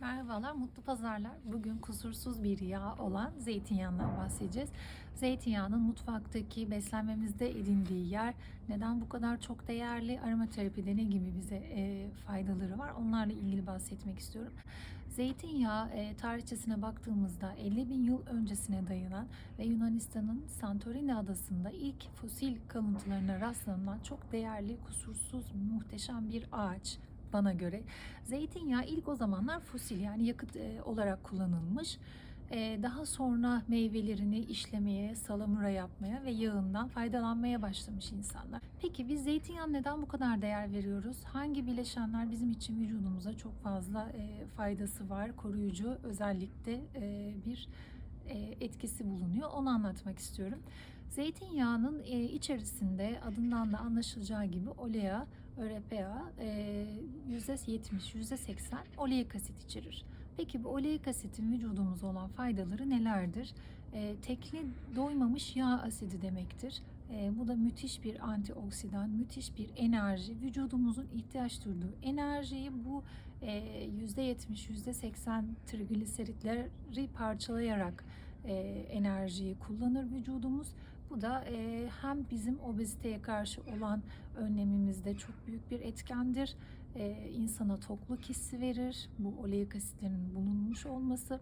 Merhabalar, mutlu pazarlar. Bugün kusursuz bir yağ olan zeytinyağından bahsedeceğiz. Zeytinyağının mutfaktaki beslenmemizde edindiği yer neden bu kadar çok değerli, aromaterapide ne gibi bize e, faydaları var onlarla ilgili bahsetmek istiyorum. Zeytinyağı e, tarihçesine baktığımızda 50 bin yıl öncesine dayanan ve Yunanistan'ın Santorini adasında ilk fosil kalıntılarına rastlanılan çok değerli, kusursuz, muhteşem bir ağaç bana göre. Zeytinyağı ilk o zamanlar fosil yani yakıt e, olarak kullanılmış. E, daha sonra meyvelerini işlemeye, salamura yapmaya ve yağından faydalanmaya başlamış insanlar. Peki biz zeytinyağı neden bu kadar değer veriyoruz? Hangi bileşenler bizim için vücudumuza çok fazla e, faydası var, koruyucu özellikle e, bir e, etkisi bulunuyor. Onu anlatmak istiyorum. Zeytinyağının e, içerisinde adından da anlaşılacağı gibi olea, ÖRPA e, %70, %80 oleik asit içerir. Peki bu oleik asitin vücudumuza olan faydaları nelerdir? E, tekli doymamış yağ asidi demektir. E, bu da müthiş bir antioksidan, müthiş bir enerji. Vücudumuzun ihtiyaç duyduğu enerjiyi bu e, %70, %80 trigliseritleri parçalayarak e, enerjiyi kullanır vücudumuz. Bu da e, hem bizim obeziteye karşı olan önlemimizde çok büyük bir etkendir. E, insana tokluk hissi verir. Bu oleik asitlerin bulunmuş olması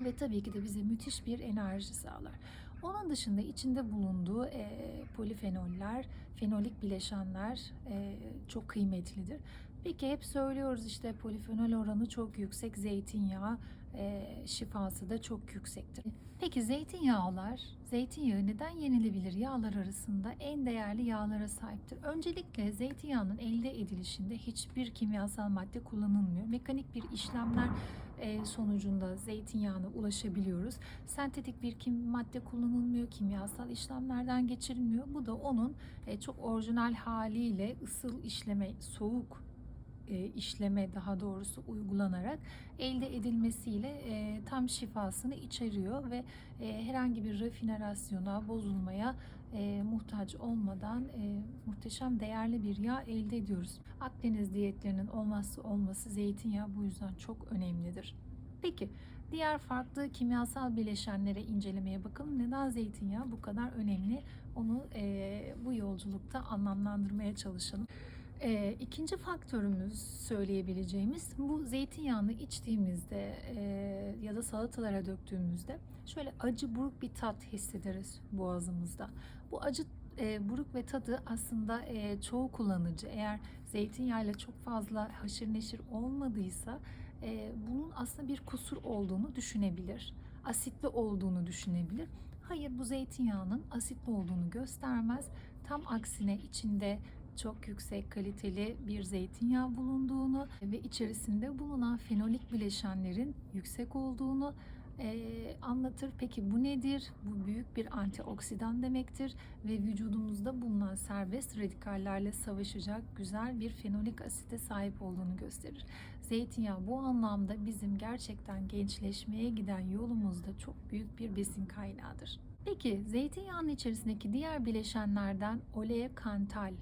ve tabii ki de bize müthiş bir enerji sağlar. Onun dışında içinde bulunduğu e, polifenoller, fenolik bileşenler e, çok kıymetlidir. Peki hep söylüyoruz işte polifenol oranı çok yüksek, zeytinyağı e, şifası da çok yüksektir. Peki zeytinyağlar, zeytinyağı neden yenilebilir yağlar arasında en değerli yağlara sahiptir? Öncelikle zeytinyağının elde edilişinde hiçbir kimyasal madde kullanılmıyor. Mekanik bir işlemler e, sonucunda zeytinyağına ulaşabiliyoruz. Sentetik bir kim madde kullanılmıyor, kimyasal işlemlerden geçirilmiyor. Bu da onun e, çok orijinal haliyle ısıl işleme, soğuk e, işleme daha doğrusu uygulanarak elde edilmesiyle e, tam şifasını içeriyor ve e, herhangi bir rafinerasyona, bozulmaya e, muhtaç olmadan muhteşem değerli bir yağ elde ediyoruz. Akdeniz diyetlerinin olmazsa olması zeytinyağı bu yüzden çok önemlidir. Peki diğer farklı kimyasal bileşenlere incelemeye bakalım. Neden zeytinyağı bu kadar önemli? Onu e, bu yolculukta anlamlandırmaya çalışalım. E, ikinci faktörümüz söyleyebileceğimiz bu zeytinyağını içtiğimizde e, ya da salatalara döktüğümüzde şöyle acı buruk bir tat hissederiz boğazımızda. Bu acı e, buruk ve tadı aslında e, çoğu kullanıcı eğer zeytinyağıyla çok fazla haşır neşir olmadıysa e, bunun aslında bir kusur olduğunu düşünebilir. Asitli olduğunu düşünebilir. Hayır bu zeytinyağının asitli olduğunu göstermez. Tam aksine içinde çok yüksek kaliteli bir zeytinyağı bulunduğunu ve içerisinde bulunan fenolik bileşenlerin yüksek olduğunu e, anlatır. Peki bu nedir? Bu büyük bir antioksidan demektir ve vücudumuzda bulunan serbest radikallerle savaşacak güzel bir fenolik asite sahip olduğunu gösterir. Zeytinyağı bu anlamda bizim gerçekten gençleşmeye giden yolumuzda çok büyük bir besin kaynağıdır. Peki zeytinyağının içerisindeki diğer bileşenlerden olea kantal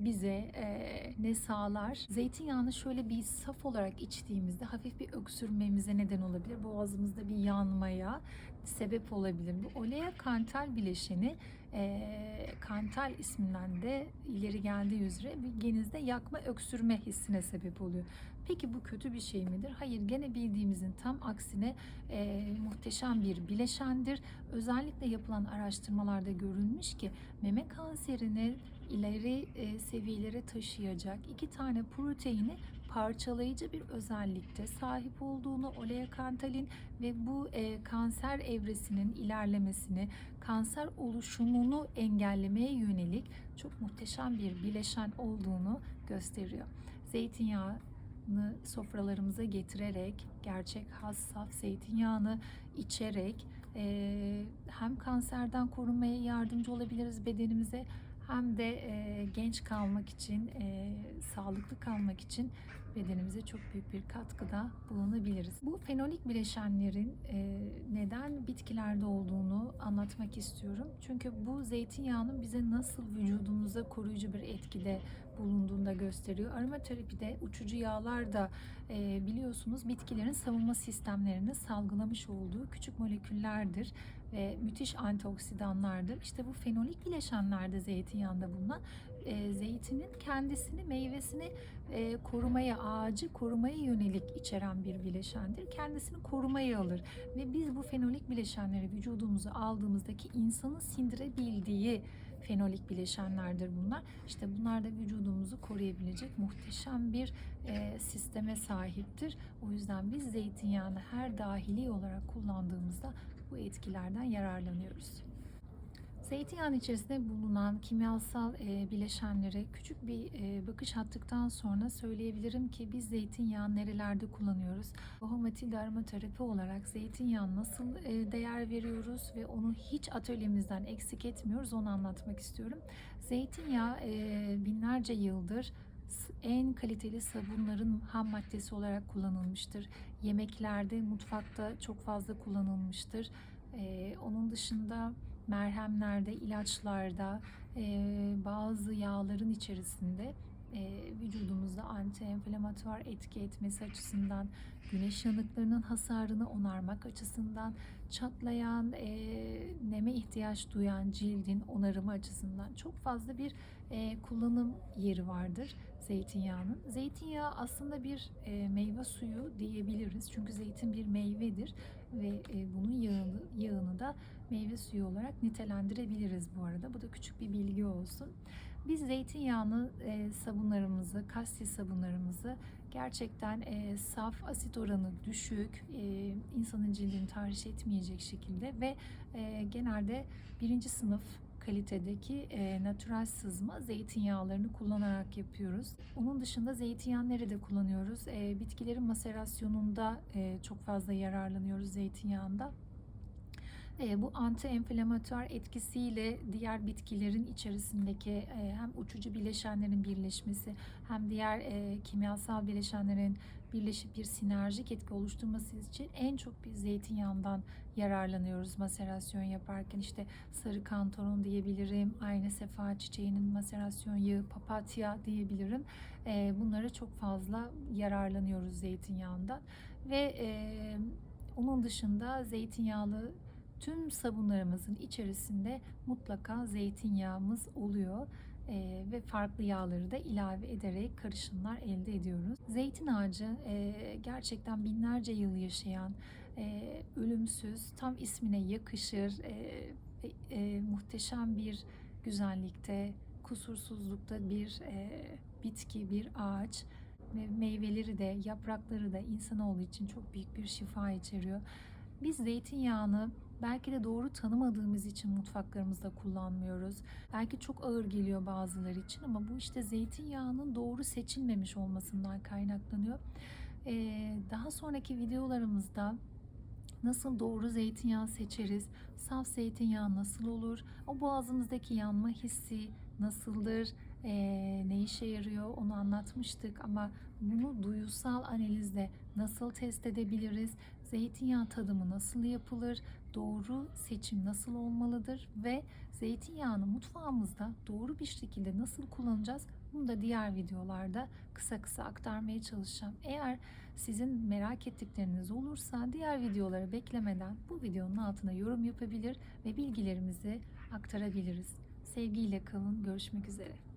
bize e, ne sağlar? Zeytinyağını şöyle bir saf olarak içtiğimizde hafif bir öksürmemize neden olabilir. Boğazımızda bir yanmaya sebep olabilir. Bu olea kantal bileşeni e, kantal isminden de ileri geldiği üzere genizde yakma öksürme hissine sebep oluyor. Peki bu kötü bir şey midir? Hayır gene bildiğimizin tam aksine e, muhteşem bir bileşendir. Özellikle yapılan araştırmalarda görülmüş ki meme kanserini ileri e, seviyelere taşıyacak iki tane proteini parçalayıcı bir özellikte sahip olduğunu oleakantalin ve bu e, kanser evresinin ilerlemesini, kanser oluşumunu engellemeye yönelik çok muhteşem bir bileşen olduğunu gösteriyor. Zeytinyağı sofralarımıza getirerek gerçek has saf zeytinyağını içerek e, hem kanserden korunmaya yardımcı olabiliriz bedenimize hem de e, genç kalmak için, e, sağlıklı kalmak için bedenimize çok büyük bir katkıda bulunabiliriz. Bu fenolik bileşenlerin e, neden bitkilerde olduğunu anlatmak istiyorum. Çünkü bu zeytinyağının bize nasıl vücudumuza koruyucu bir etkide bulunduğunu da gösteriyor. Aromaterapide uçucu yağlar da e, biliyorsunuz bitkilerin savunma sistemlerini salgılamış olduğu küçük moleküllerdir ve müthiş antioksidanlardır. İşte bu fenolik bileşenlerde zeytinyağında bulunan e, zeytinin kendisini, meyvesini e, korumaya, ağacı korumaya yönelik içeren bir bileşendir. Kendisini korumaya alır ve biz bu fenolik bileşenleri vücudumuza aldığımızdaki insanın sindirebildiği fenolik bileşenlerdir bunlar. İşte bunlar da vücudumuzu koruyabilecek muhteşem bir e, sisteme sahiptir. O yüzden biz zeytinyağını her dahili olarak kullandığımızda bu etkilerden yararlanıyoruz. Zeytinyağının içerisinde bulunan kimyasal e, bileşenlere küçük bir e, bakış attıktan sonra söyleyebilirim ki biz zeytinyağı nerelerde kullanıyoruz? Bohomatilde aromaterapi olarak zeytinyağına nasıl e, değer veriyoruz ve onu hiç atölyemizden eksik etmiyoruz onu anlatmak istiyorum. Zeytinyağı e, binlerce yıldır en kaliteli sabunların ham maddesi olarak kullanılmıştır. Yemeklerde, mutfakta çok fazla kullanılmıştır. Ee, onun dışında merhemlerde, ilaçlarda, e, bazı yağların içerisinde e, vücudumuzda anti-enflamatuar etki etmesi açısından, güneş yanıklarının hasarını onarmak açısından, çatlayan, e, neme ihtiyaç duyan cildin onarımı açısından çok fazla bir e, kullanım yeri vardır zeytinyağının. Zeytinyağı aslında bir e, meyve suyu diyebiliriz. Çünkü zeytin bir meyvedir ve e, bunun yağını, yağını da meyve suyu olarak nitelendirebiliriz bu arada. Bu da küçük bir bilgi olsun. Biz zeytinyağını e, sabunlarımızı, kasti sabunlarımızı gerçekten e, saf, asit oranı düşük, e, insanın cildini tahriş etmeyecek şekilde ve e, genelde birinci sınıf kalitedeki e, natural sızma zeytinyağlarını kullanarak yapıyoruz. Onun dışında zeytinyağı nerede kullanıyoruz? E, bitkilerin maserasyonunda e, çok fazla yararlanıyoruz zeytinyağında. E, bu anti-enflamatuar etkisiyle diğer bitkilerin içerisindeki e, hem uçucu bileşenlerin birleşmesi hem diğer e, kimyasal bileşenlerin birleşip bir sinerjik etki oluşturması için en çok biz zeytinyağından yararlanıyoruz maserasyon yaparken. işte sarı kantaron diyebilirim, aynı sefa çiçeğinin maserasyon yağı, papatya diyebilirim. E, bunlara çok fazla yararlanıyoruz zeytinyağından ve onun dışında zeytinyağlı tüm sabunlarımızın içerisinde mutlaka zeytinyağımız oluyor e, ve farklı yağları da ilave ederek karışımlar elde ediyoruz. Zeytin ağacı e, gerçekten binlerce yıl yaşayan, e, ölümsüz, tam ismine yakışır, e, e, muhteşem bir güzellikte, kusursuzlukta bir e, bitki, bir ağaç ve meyveleri de, yaprakları da insanoğlu için çok büyük bir şifa içeriyor. Biz zeytinyağını belki de doğru tanımadığımız için mutfaklarımızda kullanmıyoruz. Belki çok ağır geliyor bazıları için ama bu işte zeytinyağının doğru seçilmemiş olmasından kaynaklanıyor. Ee, daha sonraki videolarımızda nasıl doğru zeytinyağı seçeriz, saf zeytinyağı nasıl olur, o boğazımızdaki yanma hissi nasıldır, e, ne işe yarıyor onu anlatmıştık ama bunu duyusal analizle nasıl test edebiliriz, zeytinyağı tadımı nasıl yapılır, doğru seçim nasıl olmalıdır ve zeytinyağını mutfağımızda doğru bir şekilde nasıl kullanacağız bunu da diğer videolarda kısa kısa aktarmaya çalışacağım. Eğer sizin merak ettikleriniz olursa diğer videoları beklemeden bu videonun altına yorum yapabilir ve bilgilerimizi aktarabiliriz. Sevgiyle kalın. Görüşmek üzere.